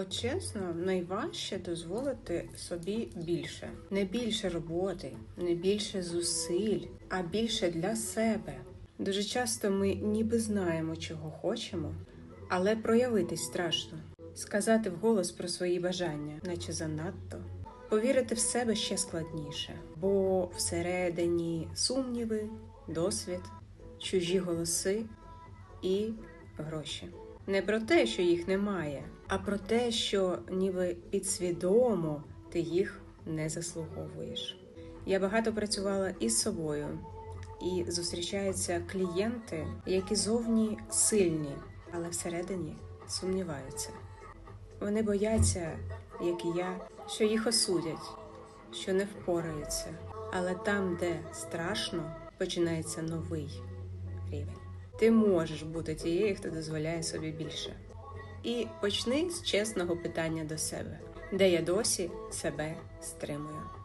От чесно, найважче дозволити собі більше. Не більше роботи, не більше зусиль, а більше для себе. Дуже часто ми ніби знаємо, чого хочемо, але проявитись страшно. Сказати вголос про свої бажання, наче занадто. Повірити в себе ще складніше, бо всередині сумніви, досвід, чужі голоси і гроші. Не про те, що їх немає, а про те, що ніби підсвідомо ти їх не заслуговуєш. Я багато працювала із собою, і зустрічаються клієнти, які зовні сильні, але всередині сумніваються. Вони бояться, як і я, що їх осудять, що не впораються. Але там, де страшно, починається новий рівень. Ти можеш бути тією, хто дозволяє собі більше. І почни з чесного питання до себе, де я досі себе стримую.